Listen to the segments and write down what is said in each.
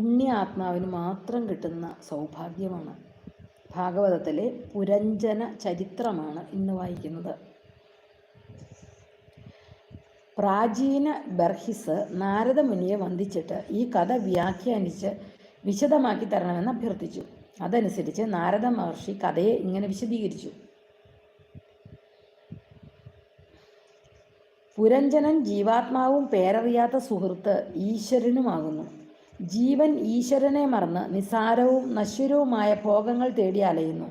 പുണ്യ ആത്മാവിന് മാത്രം കിട്ടുന്ന സൗഭാഗ്യമാണ്. ഭാഗവതത്തിലെ പുരഞ്ജന ചരിത്രമാണ് ഇന്ന് വായിക്കുന്നത്. പ്രാചീന ബർഹിസ് നാരദമുനിയെ വന്ദിച്ചിട്ട് ഈ കഥ വ്യാഖ്യാനിച്ച് വിശദമാക്കി തരണമെന്ന് അഭ്യർത്ഥിച്ചു. അതനുസരിച്ച് നാരദ മഹർഷി കഥയെ ഇങ്ങനെ വിശദീകരിച്ചു. പുരഞ്ജനൻ ജീവാത്മാവും പേരറിയാത്ത സുഹൃത്ത് ഈശ്വരനുമാകുന്നു. ജീവൻ ഈശ്വരനെ മറന്ന് നിസാരവും നശ്വരവുമായ ഭോഗങ്ങൾ തേടി അലയുന്നു.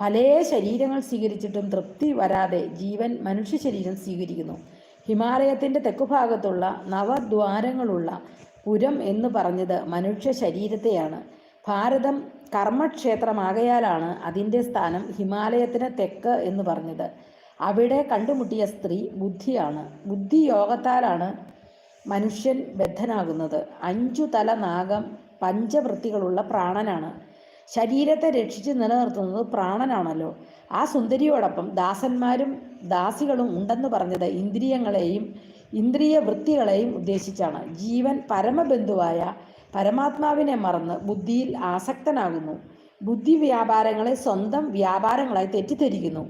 പല ശരീരങ്ങൾ സ്വീകരിച്ചിട്ടും തൃപ്തി വരാതെ ജീവൻ മനുഷ്യ ശരീരം സ്വീകരിക്കുന്നു. ഹിമാലയത്തിന്റെ തെക്കുഭാഗത്തുള്ള നവദ്വാരങ്ങളുള്ള പുരം എന്ന് പറഞ്ഞത് മനുഷ്യ ശരീരത്തെയാണ് ഭാരതം കർമ്മക്ഷേത്രമാകയാലാണ് അതിന്റെ സ്ഥാനം ഹിമാലയത്തിന് തെക്ക് എന്ന് പറഞ്ഞത്. അവിടെ കണ്ടുമുട്ടിയ സ്ത്രീ ബുദ്ധിയാണ്. ബുദ്ധിയോഗത്താലാണ് മനുഷ്യൻ ബദ്ധനാകുന്നത്. അഞ്ചു തല നാഗം പഞ്ചവൃത്തികളുള്ള പ്രാണനാണ്. ശരീരത്തെ രക്ഷിച്ച് നിലനിർത്തുന്നത് പ്രാണനാണല്ലോ. ആ സുന്ദരിയോടൊപ്പം ദാസന്മാരും ദാസികളും ഉണ്ടെന്ന് പറഞ്ഞത് ഇന്ദ്രിയങ്ങളെയും ഇന്ദ്രിയ വൃത്തികളെയും ഉദ്ദേശിച്ചാണ്. ജീവൻ പരമബന്ധുവായ പരമാത്മാവിനെ മറന്ന് ബുദ്ധിയിൽ ആസക്തനാകുന്നു. ബുദ്ധി വ്യാപാരങ്ങളെ സ്വന്തം വ്യാപാരങ്ങളായി തെറ്റിദ്ധരിക്കുന്നു.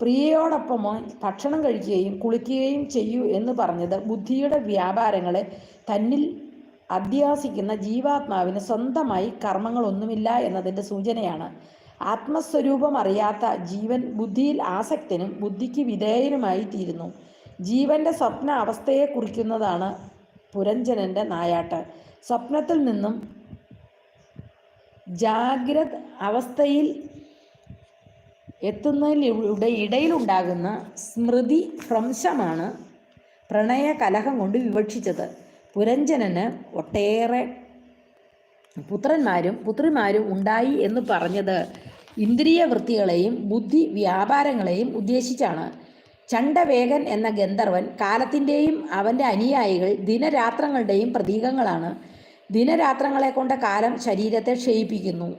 പ്രിയയോടൊപ്പം ഭക്ഷണം കഴിക്കുകയും കുളിക്കുകയും ചെയ്യൂ എന്ന് പറഞ്ഞത് ബുദ്ധിയുടെ വ്യാപാരങ്ങളെ തന്നിൽ അധ്യാസിക്കുന്ന ജീവാത്മാവിന് സ്വന്തമായി കർമ്മങ്ങളൊന്നുമില്ല എന്നതിന്റെ സൂചനയാണ്. ആത്മസ്വരൂപം അറിയാത്ത ജീവൻ ബുദ്ധിയിൽ ആസക്തനും ബുദ്ധിക്ക് വിധേയനുമായി തീരുന്നു. ജീവന്റെ സ്വപ്ന അവസ്ഥയെ കുറിക്കുന്നതാണ് പുരഞ്ജനന്റെ നായാട്ട്. സ്വപ്നത്തിൽ നിന്നും ജാഗ്രത് അവസ്ഥയിൽ എത്തുന്നതിലൂടെ ഇടയിലുണ്ടാകുന്ന സ്മൃതി ഭ്രംശമാണ് പ്രണയ കലഹം കൊണ്ട് വിവക്ഷിച്ചത്. പുരഞ്ജനന് ഒട്ടേറെ പുത്രന്മാരും പുത്രിമാരും ഉണ്ടായി എന്ന് പറഞ്ഞത് ഇന്ദ്രിയ വൃത്തികളെയും ബുദ്ധി വ്യാപാരങ്ങളെയും ഉദ്ദേശിച്ചാണ്. ചണ്ടവേഗൻ എന്ന ഗന്ധർവൻ കാലത്തിന്റെയും അവന്റെ അനുയായികൾ ദിനരാത്രങ്ങളുടെയും പ്രതീകങ്ങളാണ്. ദിനരാത്രങ്ങളെ കൊണ്ട് കാലം ശരീരത്തെ ക്ഷയിപ്പിക്കുന്നു.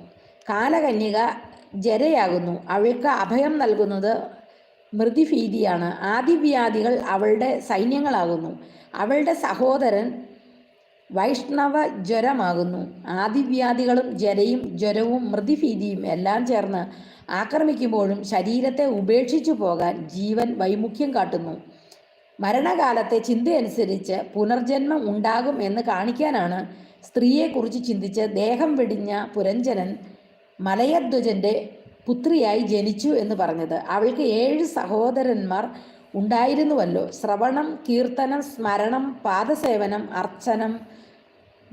കാലകന്യക ജരയാകുന്നു. അവൾക്ക് അഭയം നൽകുന്നത് മൃതിഭീതിയാണ് ആദിവ്യാധികൾ അവളുടെ സൈന്യങ്ങളാകുന്നു. അവളുടെ സഹോദരൻ വൈഷ്ണവ ജ്വരമാകുന്നു ആദിവ്യാധികളും ജരയും ജ്വരവും മൃതിഭീതിയും എല്ലാം ചേർന്ന് ആക്രമിക്കുമ്പോഴും ശരീരത്തെ ഉപേക്ഷിച്ചു പോകാൻ ജീവൻ വൈമുഖ്യം കാട്ടുന്നു. മരണകാലത്തെ ചിന്തയനുസരിച്ച് പുനർജന്മം ഉണ്ടാകും എന്ന് കാണിക്കാനാണ് സ്ത്രീയെക്കുറിച്ച് ചിന്തിച്ച് ദേഹം വെടിഞ്ഞ പുരഞ്ജനൻ മലയധ്വജന്റെ പുത്രിയായി ജനിച്ചു എന്ന് പറഞ്ഞത്. അവൾക്ക് ഏഴ് സഹോദരന്മാർ ഉണ്ടായിരുന്നുവല്ലോ. ശ്രവണം കീർത്തനം സ്മരണം പാദസേവനം അർച്ചനം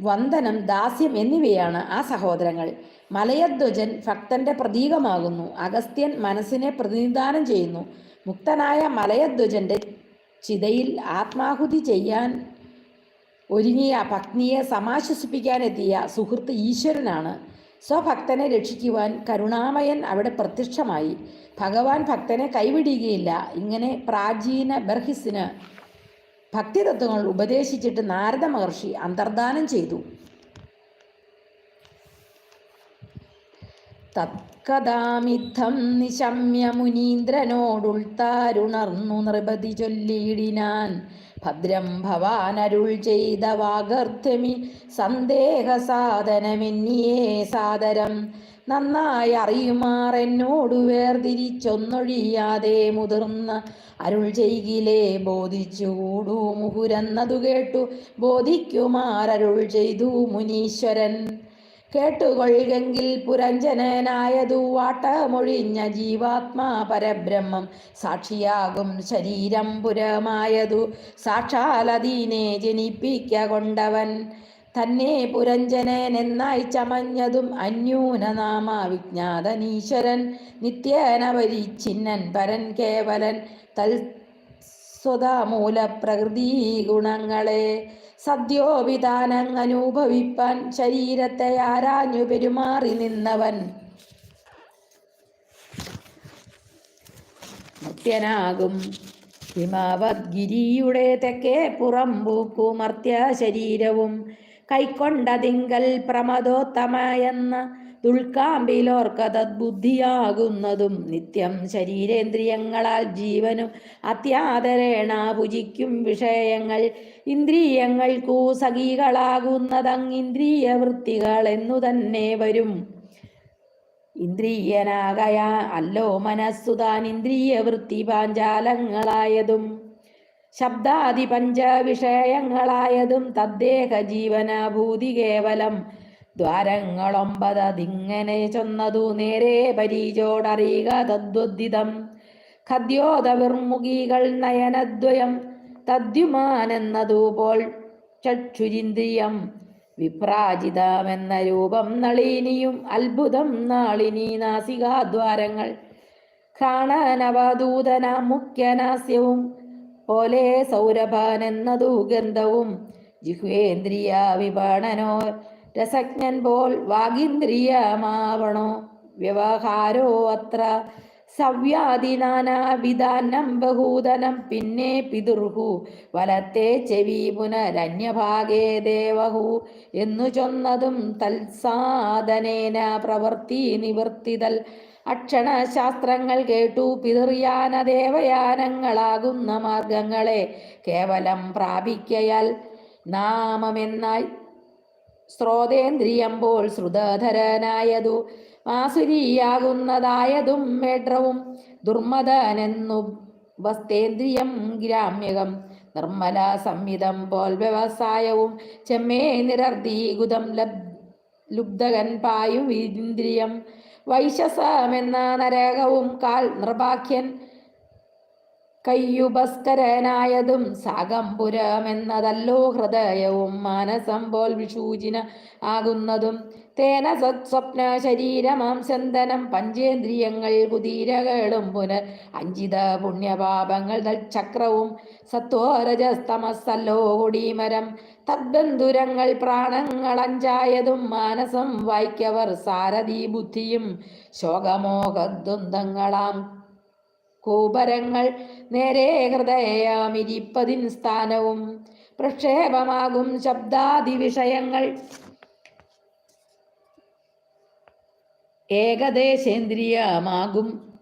വന്ദനം ദാസ്യം എന്നിവയാണ് ആ സഹോദരങ്ങൾ. മലയധ്വജൻ ഭക്തന്റെ പ്രതീകമാകുന്നു. അഗസ്ത്യൻ മനസ്സിനെ പ്രതിനിധാനം ചെയ്യുന്നു. മുക്തനായ മലയധ്വജന്റെ ചിതയിൽ ആത്മാഹുതി ചെയ്യാൻ ഒരുങ്ങിയ പത്നിയെ സമാശ്വസിപ്പിക്കാനെത്തിയ സുഹൃത്ത് ഈശ്വരനാണ്. സ്വഭക്തനെ രക്ഷിക്കുവാൻ കരുണാമയൻ അവിടെ പ്രത്യക്ഷമായി. ഭഗവാൻ ഭക്തനെ കൈവിടുകയില്ല. ഇങ്ങനെ പ്രാചീന ബർഹിസിന് ഭക്തിതത്വങ്ങൾ ഉപദേശിച്ചിട്ട് നാരദ മഹർഷി അന്തർദാനം ചെയ്തു. തത്കഥാമിത്തം നിശമ്യ മുനീന്ദ്രനോടുൾത്താരുണർന്നു നൃപതി ചൊല്ലിയിടിനാൻ. ഭദ്രം ഭവാനരുൾ ചെയ്ത വാഗർഥമി സന്ദേഹ സാധനമെന്നിയേ സാദരം. നന്നായി അറിയുമാർ എന്നോടു വേർതിരിച്ചൊന്നൊഴിയാതെ മുതിർന്ന അരുൾ ചെയ്കിലേ ബോധിച്ചുകൂടൂ. മുഹുരെന്നതു കേട്ടു ബോധിക്കുമാർ അരുൾ ചെയ്തു മുനീശ്വരൻ. കേട്ടുകൊള്ളുകെങ്കിൽ പുരഞ്ജനനായതു വാട്ടമൊഴിഞ്ഞ ജീവാത്മാ പരബ്രഹ്മം. സാക്ഷിയാകും ശരീരം പുരമായതു. സാക്ഷാലതീനെ ജനിപ്പിക്ക കൊണ്ടവൻ തന്നെ പുരഞ്ജനൻ എന്നായി ചമഞ്ഞതും അന്യൂനനാമ വിജ്ഞാതനീശ്വരൻ നിത്യേനപരിച്ഛിന്നൻ പരൻ കേവലൻ തൽ സ്വതമൂല പ്രകൃതി ഗുണങ്ങളെ സദ്യോപിതാനങ്ങനുഭവിപ്പാൻ ശരീരത്തെ ആരാഞ്ഞു പെരുമാറി നിന്നവൻ. മുക്തനാകും ഹിമാവദ്ഗിരിയുടെ തെക്കേ പുറംപൂക്കുമർത്യ ശരീരവും കൈക്കൊണ്ടതിങ്കൽ പ്രമദോത്തമയെന്ന ദുൽക്കാമ്പിലോർക്കതദ്ബുദ്ധിയാകുന്നതും നിത്യം ശരീരേന്ദ്രിയങ്ങളാൽ ജീവനും അത്യാദരേണ ഭുജിക്കും വിഷയങ്ങൾ ഇന്ദ്രിയങ്ങൾക്കു സഖികളാകുന്നതങ്ങിന്ദ്രിയ വൃത്തികൾ എന്നു തന്നെ വരും. ഇന്ദ്രിയനാകയാ അല്ലോ മനസ്സുതാൻ ഇന്ദ്രിയ വൃത്തി പാഞ്ചാലങ്ങളായതും ശബ്ദാദി പഞ്ച വിഷയങ്ങളായതും തദ്ദേഹ ജീവനഭൂതി കേവലം ദ്വാരങ്ങളൊമ്പതതിങ്ങനെ ചൊന്നതു നേരെ പരീചോടറിയുക തദ്വദ്ധിതം. ഖദ്യോതവിർമുഖികൾ നയനദ്വയം തദ്യുമാനെന്നതുപോൽ ചക്ഷുരിന്ദ്രിയം വിപ്രാജിതമെന്ന രൂപം നളിനിയും അത്ഭുതം നാളിനി നാസികാദ്വാരങ്ങൾ. ഘ്രാണനവദൂതന മുഖ്യനാസ്യവും പോലെ സൗരഭനെന്നതു ഗന്ധവും ജിഹ്വേന്ദ്രിയ വിപണനോ രസജ്ഞൻ പോൽ വാഗീന്ദ്രിയമാവണോ? വ്യവഹാരോ അത്ര സവ്യാദിനാനാവിധാനം ബഹൂതനം പിന്നെ പിതൃഹു വലത്തെ ചെവി പുനരന്യഭാഗേ ദേവഹു. എന്നു ചൊന്നതും തൽസാധനേന പ്രവൃത്തി നിവർത്തിതൽ അക്ഷണശാസ്ത്രങ്ങൾ കേട്ടു പിതൃയാന ദേവയാനങ്ങളാകുന്ന മാർഗങ്ങളെ കേവലം പ്രാപിക്കയാൽ നാമമെന്നായി ശ്രോതേന്ദ്രിയമ്പോൾ ശ്രുതധരനായതു. ആസുരിയാകുന്നതായതും മേട്രവും. ദുർമദനെന്നു വസ്തേന്ദ്രിയം ഗ്രാമ്യകം. നിർമ്മല സംഹിതം പോൽ വ്യവസായവും. ചെമ്മേ നിരർദീകുതം ലബ് ലുബ്ധകൻ പായും ഇന്ദ്രിയം വൈശസമെന്ന നരകവും കാൽ നൃപാഖ്യൻ കയ്യുപസ്കരനായതും സാഗംപുരമെന്നതല്ലോ ഹൃദയവും മാനസം പോൽ വിഷൂചിന ആകുന്നതും. തേന സത്സ്വപ്ന ശരീരമാം ചന്ദനം പഞ്ചേന്ദ്രിയങ്ങൾ കുതിരകളും പുനർ അഞ്ചിത പുണ്യപാപങ്ങൾ ചക്രവും സത്വരജസ്തമസ്സല്ലോ കൊടീമരം. തദ്ബന്ധുരങ്ങൾ പ്രാണങ്ങൾ അഞ്ചായതും മാനസം വായിക്കവർ സാരഥി ബുദ്ധിയും ശോകമോഹദ്വന്ദ്ങ്ങളാം കൂപരങ്ങൾ നേരെ ഹൃദയാമിരിപ്പതിൻ സ്ഥാനവും പ്രക്ഷേപമാകും ശബ്ദാദി വിഷയങ്ങൾ ഏകദേശേന്ദ്രിയമാകും.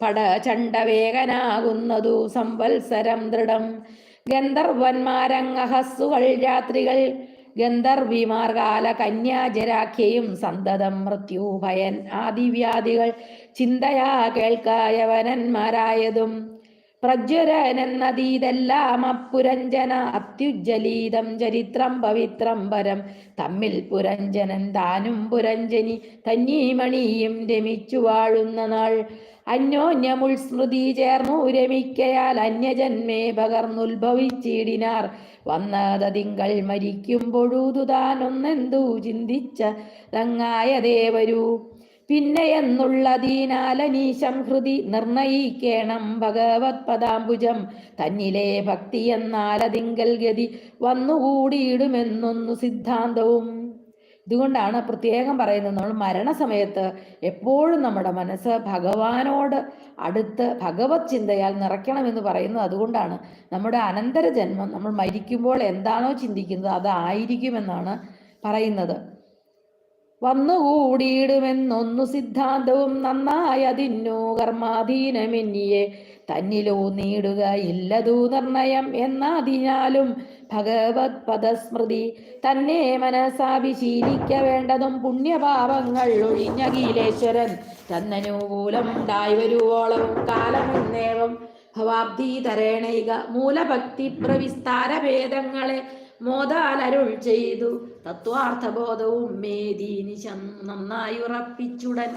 പടചണ്ഡവേഗനാകുന്നതു സംവത്സരം ദൃഢം. ഗന്ധർവന്മാരങ്ങഹസ്സുകൾ രാത്രികൾ ഗന്ധർവിമാർകാല കന്യാജരാഖ്യയും സന്തതം മൃത്യുഭയൻ. ആദിവ്യാധികൾ ചിന്തയാ കേൾക്കായവനന്മാരായതും. പ്രജ്വരനെന്നതീതെല്ലാം അപ്പുരഞ്ജന അത്യുജ്ജലീതം ചരിത്രം പവിത്രം പരം. തമ്മിൽ പുരഞ്ജനൻ താനും പുരഞ്ജനി. തന്നീമണിയും രമിച്ചു വാഴുന്ന നാൾ അന്യോന്യമുൾ സ്മൃതി ചേർന്നു രമിക്കയാൽ അന്യജന്മേ പകർന്നുത്ഭവിച്ചിടിനാർ. വന്നതിങ്കൾ മരിക്കുമ്പൊഴുതു താൻ ഒന്നെന്തു ചിന്തിച്ച തങ്ങായ ദേവരൂ. പിന്നെ എന്നുള്ളതീനാലനീശം ഹൃതി നിർണയിക്കേണം ഭഗവത് പദാംബുജം. തന്നിലെ ഭക്തി എന്നാലതിങ്കൽ ഗതി വന്നുകൂടിയിടുമെന്നൊന്നു സിദ്ധാന്തവും. ഇതുകൊണ്ടാണ് പ്രത്യേകം പറയുന്നത് നമ്മൾ മരണസമയത്ത് എപ്പോഴും നമ്മുടെ മനസ്സ് ഭഗവാനോട് അടുത്ത് ഭഗവത് ചിന്തയാൽ നിറയ്ക്കണമെന്ന് പറയുന്നത് അതുകൊണ്ടാണ്. നമ്മുടെ അനന്തര ജന്മം നമ്മൾ മരിക്കുമ്പോൾ എന്താണോ ചിന്തിക്കുന്നത് അതായിരിക്കുമെന്നാണ് പറയുന്നത്. വന്നുകൂടിയിടുമെന്നൊന്നു സിദ്ധാന്തവും നന്നായതിന്നു കർമാധീനമെന്നിയെ തന്നിലോ നേടുക ഇല്ലതു നിർണയം എന്നതിനാലും ഭഗവത് പദസ്മൃതി തന്നെ മനസാഭിശീലിക്ക വേണ്ടതും പുണ്യപാപങ്ങൾ തന്നനുകൂലം തന്നനുകൂലമുണ്ടായി വരുവോളവും കാലമെന്നേവം. ഭവാബ്ദി തരേണൈക മൂലഭക്തി പ്രവിസ്താര ഭേദങ്ങളെ മോദാലരുൾ ചെയ്തു. തത്വാർത്ഥബോധവും മേദീനി നന്നായി ഉറപ്പിച്ചുടൻ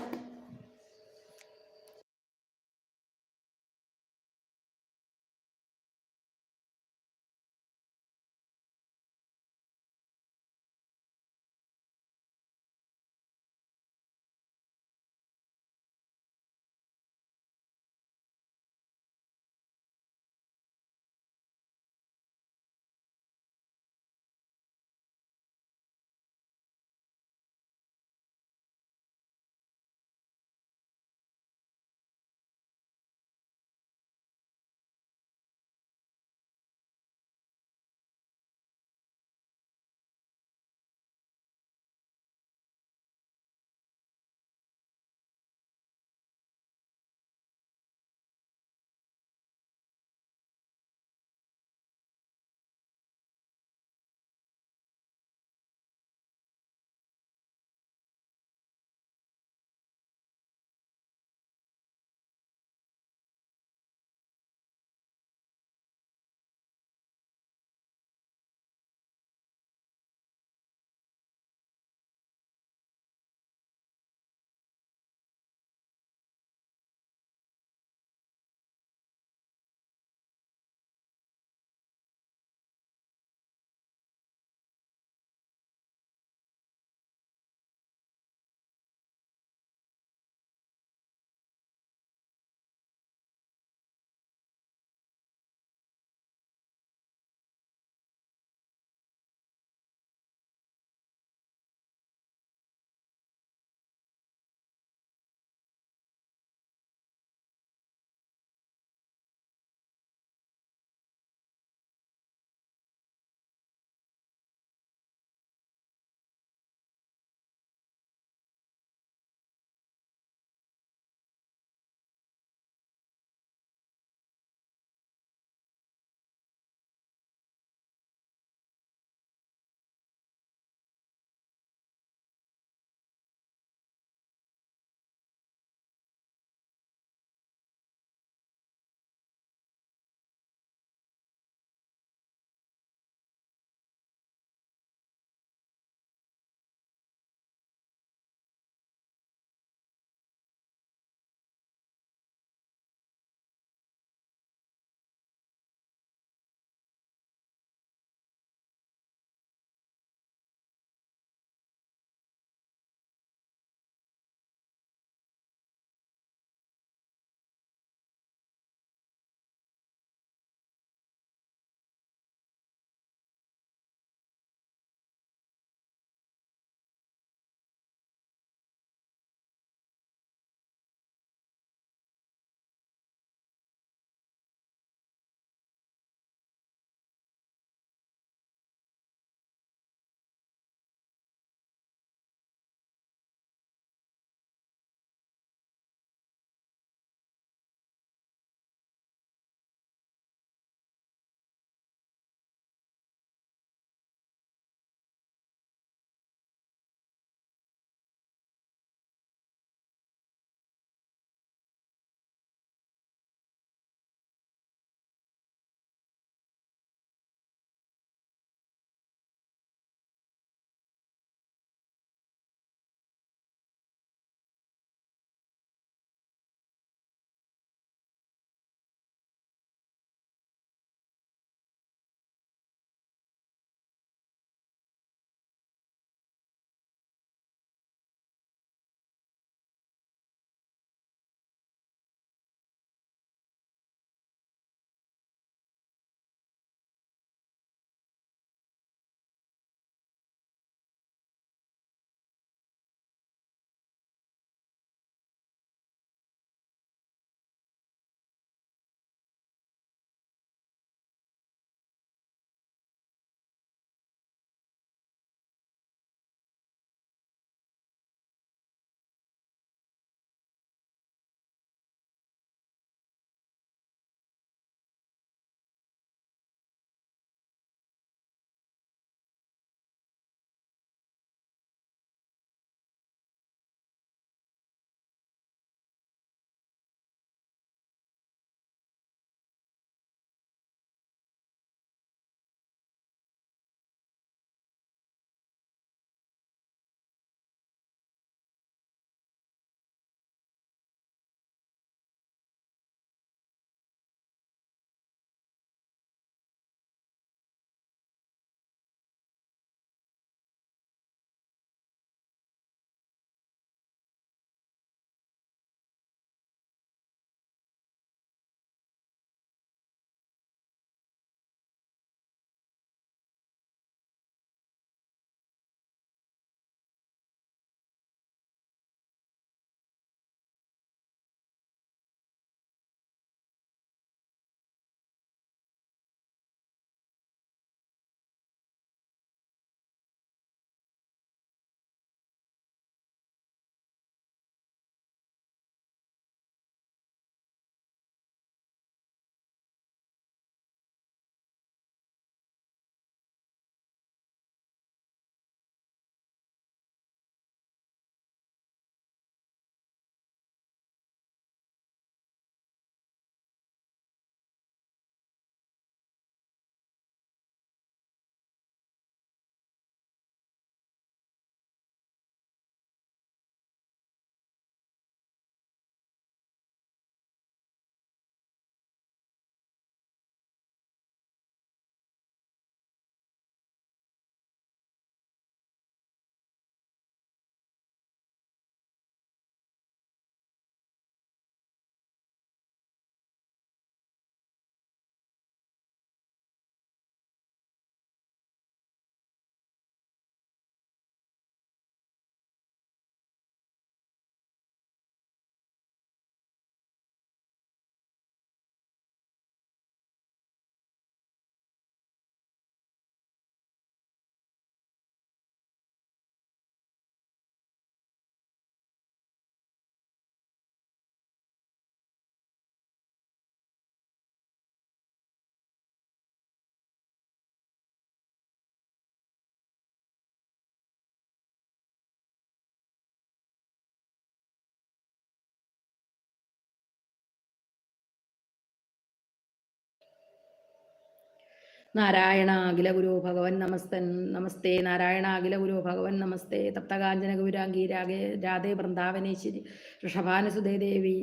നാരായണ അഖില ഗുരു ഭഗവൻ നമസ്തൻ നമസ്തേ നാരായണ അഖില ഗുരു ഭഗവൻ നമസ്തേ തപ്തകാഞ്ചന ഗൗരാംഗി രാഗേ രാധേ വൃന്ദാവനേശ്വരി ഋഷഭാനുസുതേ ദേവി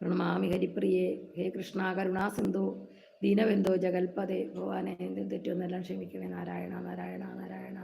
പ്രണമാമി ഹരിപ്രിയേ ഹേ കൃഷ്ണ കരുണാ സിന്ധു ദീനബന്ധോ ജഗൽപതേ ഭഗവാനെ എന്തും തെറ്റുമെന്നെല്ലാം ക്ഷമിക്കണേ നാരായണ നാരായണ നാരായണ.